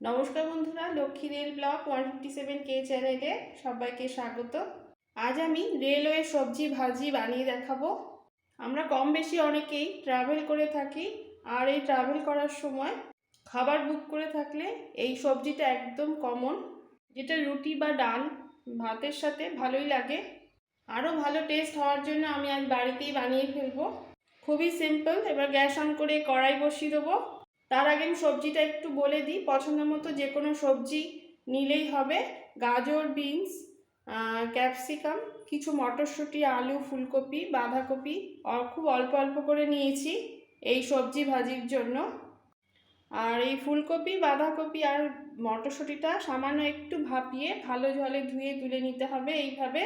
নমস্কার বন্ধুরা, Lakshmi rail block one fifty seven K চ্যানেলে সবাইকে স্বাগত। আজ আমি রেলওয়ে সবজি ভাজি বানিয়ে দেখাবো। আমরা কম বেশি অনেকেই ট্রাভেল করে থাকি আর এই ট্রাভেল করার সময় খাবার বুক করে থাকলে এই সবজিটা একদম কমন যেটা রুটি বা ডাল, ভাতের সাথে ভালোই লাগে। আরও ভালো টেস্ট হওয়ার জন্য আমি আজ বাড়িতেই বানিয়ে ফেলব। খুবই সিম্পল এবার গ্যাস অন করে কড়াই বসিয়ে দেবো। তার আগে আমি সবজিটা একটু বলে দিই। পছন্দ মতো যে কোনো সবজি নিলেই হবে। গাজর, বিনস ক্যাপসিকাম, কিছু মটরশুঁটি, আলু, ফুলকপি, বাঁধাকপি খুব অল্প অল্প করে নিয়েছি এই সবজি ভাজির জন্য। আর এই ফুলকপি, বাঁধাকপি আর মটরশুঁটিটা সামান্য একটু ভাপিয়ে ভালো জলে ধুয়ে তুলে নিতে হবে এইভাবে।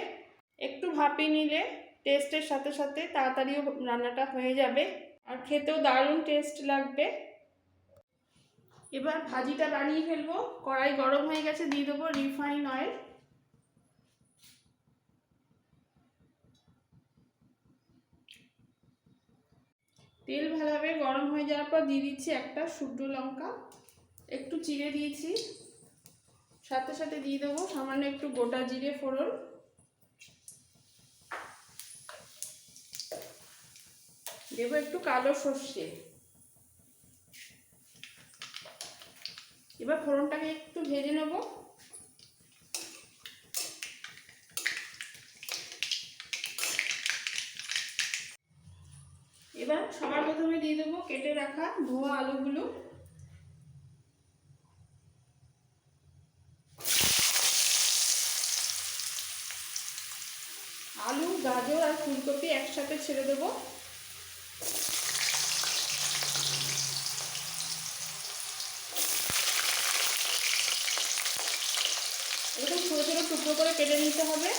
একটু ভাপিয়ে নিলে টেস্টের সাথে সাথে তাড়াতাড়িও রান্নাটা হয়ে যাবে। আর খেতেও দারুণ টেস্ট লাগবে। এবার ভাজিটা বানিয়ে ফেলব। কড়াই গরম হয়ে গেছে, দিয়ে দেবো রিফাইন অয়েল তেল ভালোভাবে গরম হয়ে যাওয়ার পর দিয়ে দিচ্ছি একটা শুকনো লঙ্কা। একটু চিড়ে দিয়েছি। সাথে সাথে দিয়ে দেবো সামান্য একটু গোটা জিরে ফোড়ন। দেবো একটু কালো সর্ষে। এবার ফোড়নটাকে একটু ভেজে নেব। এবার সবার প্রথমে দিয়ে দেবো কেটে রাখা ধোয়া আলুগুলো। আলু, গাজর আর ফুলকপি একসাথে ছেড়ে দেবো এরকম ছোটো ছোটো টুকরো করে কেটে নিতে হবে।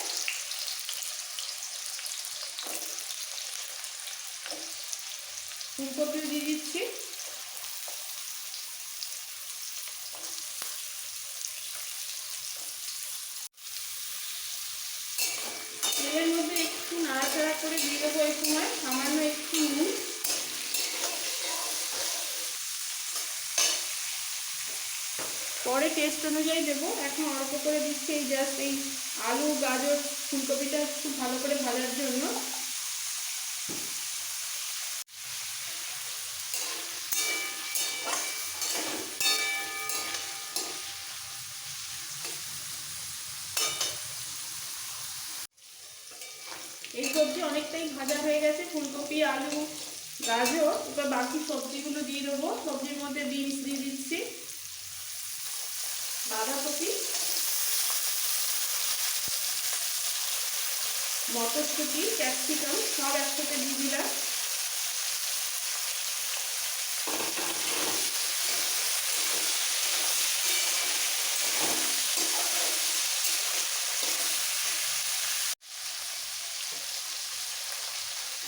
ফুলকপিও দিয়ে দিচ্ছি। তেলের মধ্যে একটু নাড়াচাড়া করে দিয়ে দেবো এই সময়, সামান্য একটু নুন। পরে টেস্ট অনুযায়ী দেবো। এখন অল্প করে দিচ্ছি এই জাস্ট এই আলু, গাজর, ফুলকপিটা একটু ভালো করে ভাজার জন্য। এই সবজি অনেকটাই ভাজা হয়ে গেছে, ফুলকপি, আলু, গাজর। এবার বাকি সবজিগুলো দিয়ে দেবো। সবজির মধ্যে বিনস দিয়ে দিচ্ছি। বাঁধাকপি, মটরশুঁটি, ক্যাপসিকাম, সব একসাথে দিয়ে দিলাম।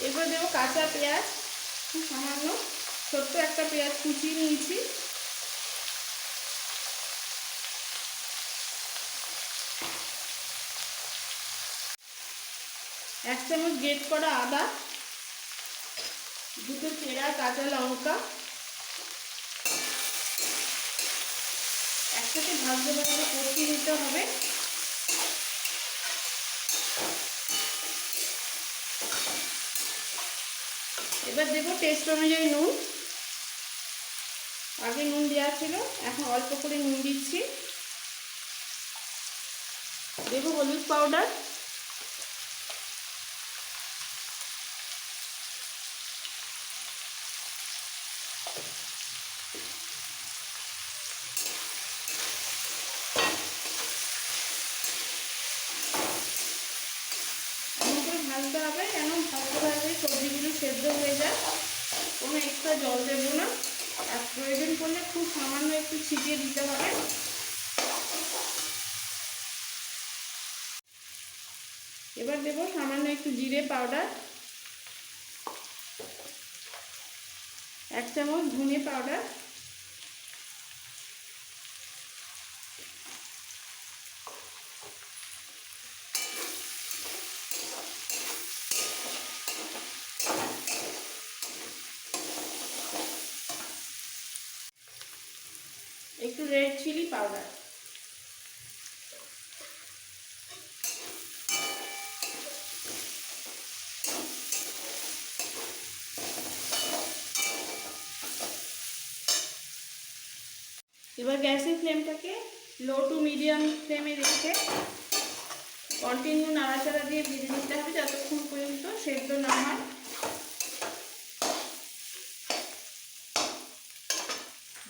এবার দেবো কাঁচা পেঁয়াজ, খুব সামান্য, ছোট্ট একটা পেঁয়াজ কুচিয়ে নিয়েছি। এক চামচ গ্রেট করা আদা, দুটো চেরা কাঁচা লঙ্কা, একসাথে ভাজতে ভাজতে কষিয়ে নিতে হবে। এবার দেবো টেস্ট অনুযায়ী নুন। আগে নুন দেওয়া ছিল, এখন অল্প করে নুন দিচ্ছি। দেবো হলুদ পাউডার এমন করে ভাজতে হবে যেন ভাজতে ভাজতে সবজিগুলো সেদ্ধ হয়ে যায় কোনো এক্সট্রা জল দেবো না। আর প্রয়োজন পড়লে খুব সামান্য একটু ছিটিয়ে দিতে হবে। এবার দেবো সামান্য একটু জিরে পাউডার। এক চামচ ধনে পাউডার। একটু রেড চিলি পাউডার এবার গ্যাসের ফ্লেমটাকে লো টু মিডিয়াম ফ্লেমে রেখে কন্টিনিউ নাড়াচাড়া দিয়ে ভেজে নিতে হবে যতক্ষণ পর্যন্ত সেদ্ধ না হয়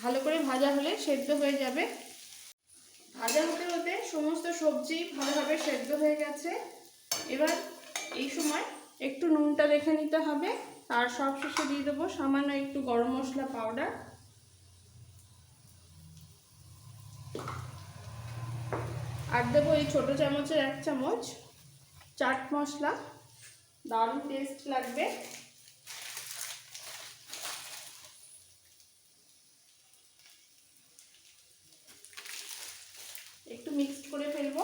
ভালো করে ভাজা হলে সেদ্ধ হয়ে যাবে। ভাজা হতে হতে সমস্ত সবজি ভালোভাবে সেদ্ধ হয়ে গেছে। এবার এই সময় একটু নুনটা দেখে নিতে হবে। আর সব শেষে দিয়ে দেবো সামান্য একটু গরম মশলা পাউডার। আর দেবো এই ছোটো চামচের এক চামচ চাট মশলা। দারুণ টেস্ট লাগবে একটু মিক্স করে ফেলব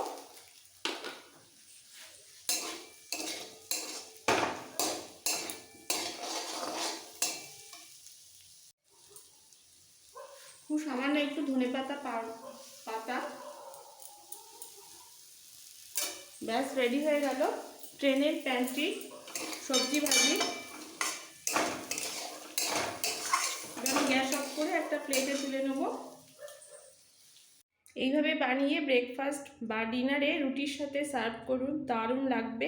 খুব সামান্য একটু ধনে পাতা পাতা। ব্যাস রেডি হয়ে গেল ট্রেনের প্যান্ট্রি সবজি ভাজি। আমি গ্যাস অফ করে একটা প্লেটে তুলে নেব। এইভাবে বানিয়ে ব্রেকফাস্ট বা ডিনারে রুটির সাথে সার্ভ করুন, দারুণ লাগবে।